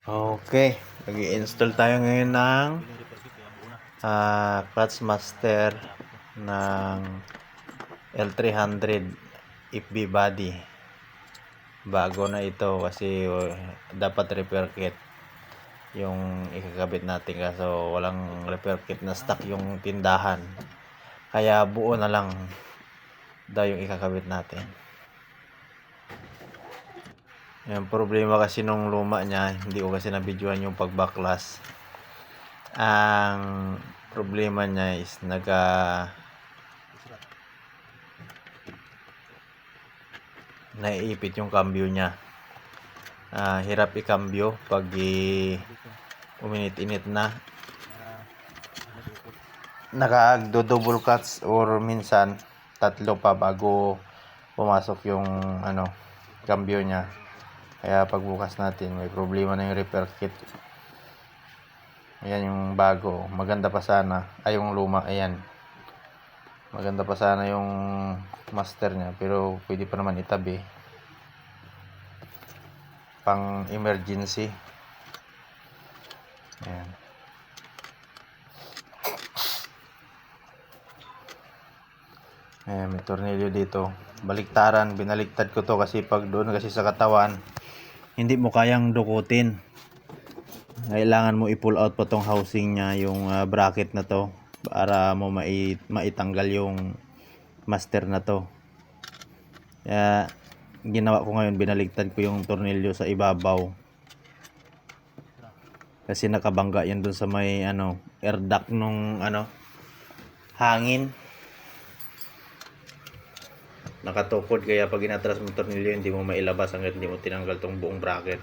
Okay, nag-i-install tayo ngayon ng ah, Clutch Master ng L300 FB body. Bago na ito kasi uh, dapat repair kit yung ikakabit natin kaso walang repair kit na stock yung tindahan. Kaya buo na lang daw yung ikakabit natin. Yung problema kasi nung luma niya, hindi ko kasi nabidyohan yung pagbaklas. Ang problema niya is naga naiipit yung cambio niya. Ah, hirap i-cambio pag i uminit-init na. Naka-do double cuts or minsan tatlo pa bago pumasok yung ano cambio niya. Kaya pagbukas natin, may problema na yung repair kit. Ayan yung bago. Maganda pa sana. Ay, yung luma. Ayan. Maganda pa sana yung master niya. Pero pwede pa naman itabi. Pang emergency. Ayan. Ayan, may tornilyo dito. Baliktaran. Binaliktad ko to kasi pag doon kasi sa katawan, hindi mo kayang dukutin. Kailangan mo i-pull out pa tong housing niya, yung ah, bracket na to para mo mai maitanggal yung master na to. Kaya ginawa ko ngayon, binaligtad ko yung tornilyo sa ibabaw. Kasi nakabangga yan dun sa may ano, air duct nung ano, hangin. Nakatukod kaya pag inatras mo tornilyo hindi mo mailabas hanggat hindi mo tinanggal tong buong bracket.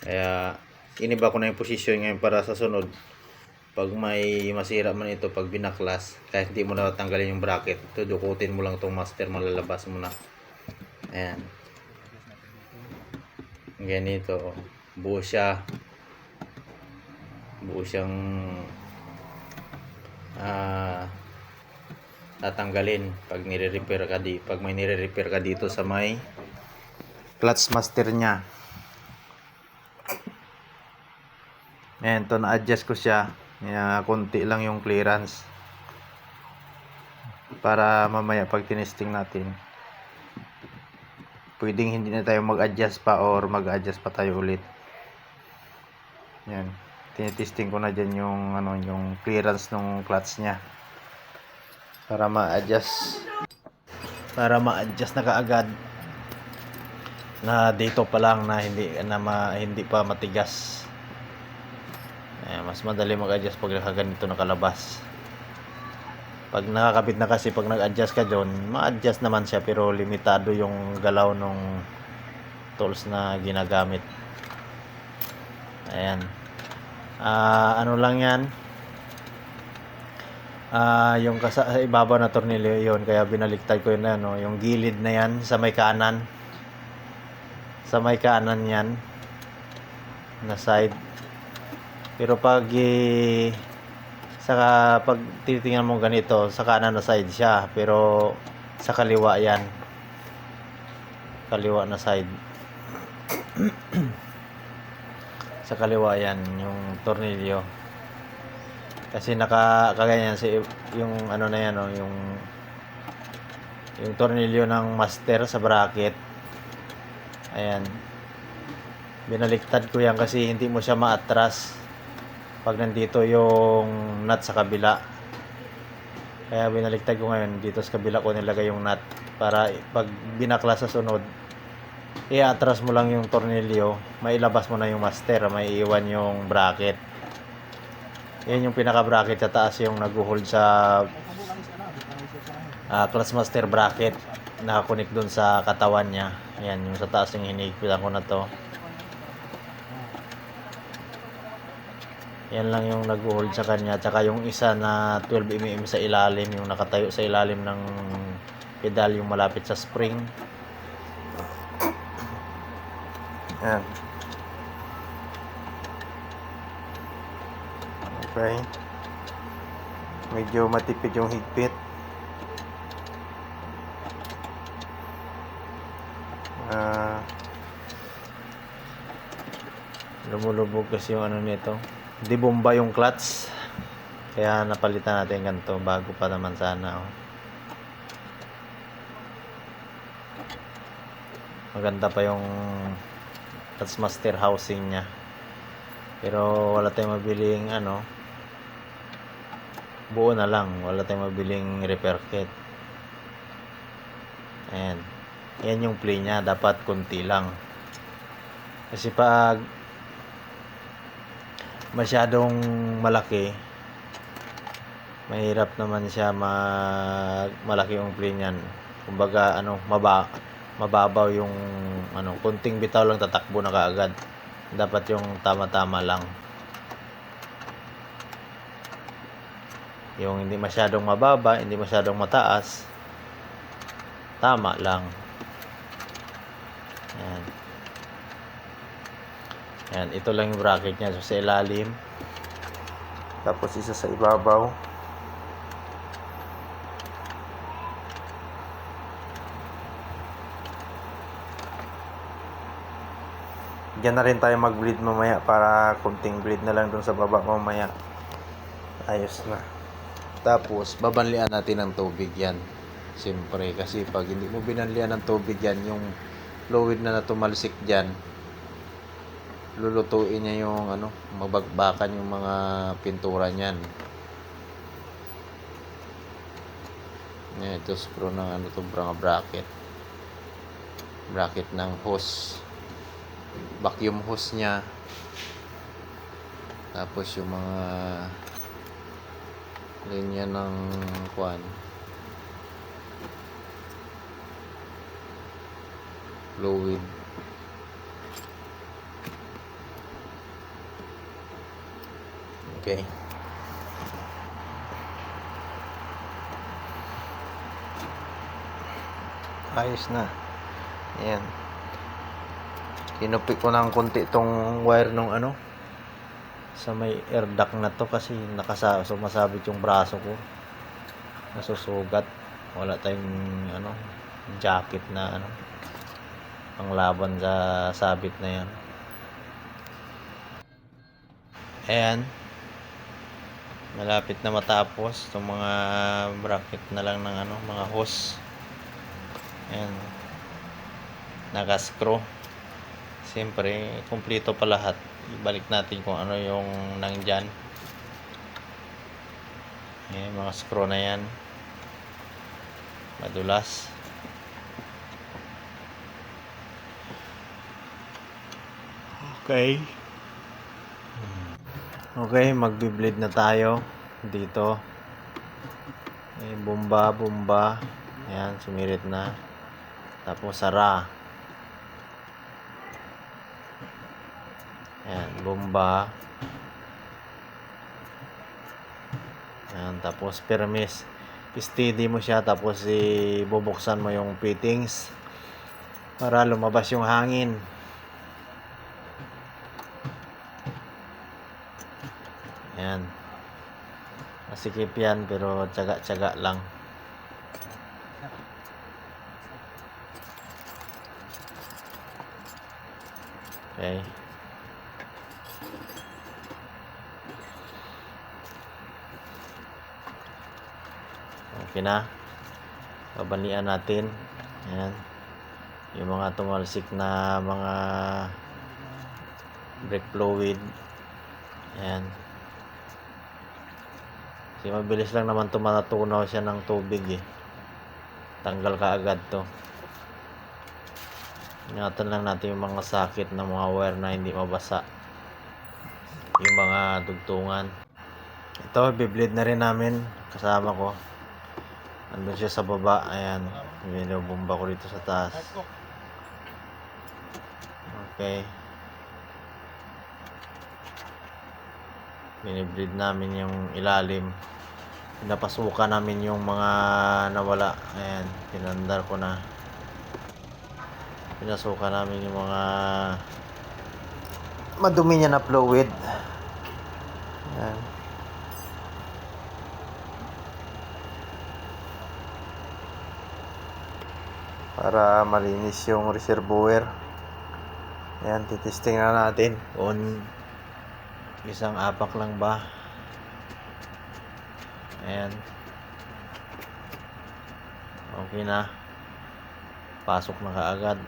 Kaya iniba ko na yung posisyon ngayon para sa sunod. Pag may masira man ito pag binaklas, kahit hindi mo na tanggalin yung bracket, tudukutin mo lang tong master, malalabas mo na. Ayan. Ganito. Buo siya. Buo siyang tatanggalin pag nire-repair ka di pag may nire-repair ka dito sa may clutch master niya Ayan, to na-adjust ko siya. Kaya konti lang yung clearance. Para mamaya pag tinesting natin, pwedeng hindi na tayo mag-adjust pa or mag-adjust pa tayo ulit. Yan. Tinitesting ko na dyan yung, ano, yung clearance ng clutch niya. Para ma-adjust. Para ma-adjust na kaagad na dito pa lang na hindi na ma, hindi pa matigas. Eh, mas madali mag-adjust pag nakaganito nakalabas. Pag nakakabit na kasi, pag nag-adjust ka dyan, ma-adjust naman siya pero limitado yung galaw ng tools na ginagamit. Ayan. Ah, ano lang yan? Ah, yung kasa sa ibabaw na tornilyo yon kaya binaliktad ko yun ano, yung gilid na yan sa may kanan. Sa may kanan yan na side pero pag eh, saka pag titingnan mo ganito, sa kanan na side siya, pero sa kaliwa 'yan. Kaliwa na side. sa kaliwa 'yan yung tornilyo. Kasi naka kaganyan si yung ano na 'yan, oh, yung yung tornilyo ng master sa bracket. Ayan. Binaliktad ko yan kasi hindi mo siya maatras pag nandito yung nut sa kabila. Kaya binaliktad ko ngayon dito sa kabila ko nilagay yung nut para pag binaklas sa sunod i-atras mo lang yung tornilyo, mailabas mo na yung master, may iwan yung bracket. Yan yung pinaka bracket sa taas yung nag-hold sa ah, clutch master bracket nakakunik dun sa katawan niya. Yan yung sa taas yung hinigpitan ko na to. Yan lang yung nag-hold sa kanya. Tsaka yung isa na 12mm sa ilalim, yung nakatayo sa ilalim ng pedal, yung malapit sa spring. Yan. Okay. Medyo matipid yung higpit. Ah, lumulubog kasi yung ano nito di bomba yung clutch kaya napalitan natin ganito bago pa naman sana oh. maganda pa yung clutch master housing niya pero wala tayong mabiling ano buo na lang. Wala tayong mabiling repair kit. Ayan. Yan yung play niya. Dapat konti lang. Kasi pag masyadong malaki mahirap naman siya mag malaki yung play niyan. Kumbaga ano maba mababaw yung ano kunting bitaw lang tatakbo na kaagad. Dapat yung tama-tama lang yung hindi masyadong mababa hindi masyadong mataas tama lang. Yan. Yan ito lang yung bracket niya. So sa ilalim. Tapos isa sa ibabaw. Diyan na rin tayo mag-bleed mamaya para kunting bleed na lang dun sa baba mamaya. Ayos na. Tapos, babanlian natin ng tubig yan. Siyempre, kasi pag hindi mo binanlian ng tubig yan, yung fluid na natumalsik dyan, lulutuin niya yung ano, mabagbakan yung mga pintura niyan. Yan, ito screw ng ano to, mga bracket. Bracket ng hose vacuum hose niya tapos yung mga linya ng kwan. Fluid. Okay. Ayos na. Yan kinupik ko ng konti itong wire nung ano sa may air duct na to kasi nakasa sumasabit yung braso ko. Nasusugat. Wala tayong ano jacket na ano panglaban sa sabit na yan. Ayan. Malapit na matapos itong mga bracket na lang ng ano mga hose. Ayan. Naka-screw Siyempre, kumpleto pa lahat. Ibalik natin kung ano yung nandyan. Ayan, mga screw na yan. Madulas. Okay. Okay, magbi-bleed na tayo dito. Eh, bomba, bomba. Ayan, sumirit na. Tapos sara. Ayan, bomba. Ayan, tapos permis. Steady mo siya tapos ibubuksan mo yung fittings para lumabas yung hangin. Ayan. Masikip yan pero tsaga-tsaga lang. Okay. Okay na. Babalian natin. Ayan. Yung mga tumalsik na mga brake fluid. Ayan. Kasi mabilis lang naman tumatunaw siya ng tubig eh. Tanggal ka agad to. Ingatan lang natin yung mga sakit ng mga wire na hindi mabasa. Yung mga dugtungan. Ito, bibleed na rin namin. Kasama ko. Andun siya sa baba. Ayan. Binubomba ko dito sa taas. Okay. Binibleed namin yung ilalim. Pinapasukan namin yung mga nawala. Ayan. Pinandar ko na. Pinasukan namin yung mga madumi niya na fluid. Ayan. Para malinis yung reservoir Ayan, titesting na natin kung isang apak lang ba. Ayan. Okay na. Pasok na kaagad.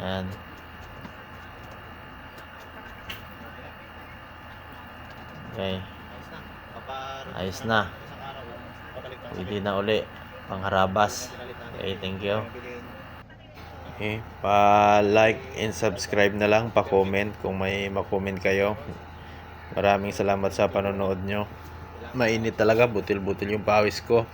Ayan. Okay. Ayos na. Pwede na uli. Pangharabas. Okay, thank you. Okay, pa-like and subscribe na lang, pa-comment kung may ma-comment kayo. Maraming salamat sa panonood nyo. Mainit talaga, butil-butil yung pawis ko.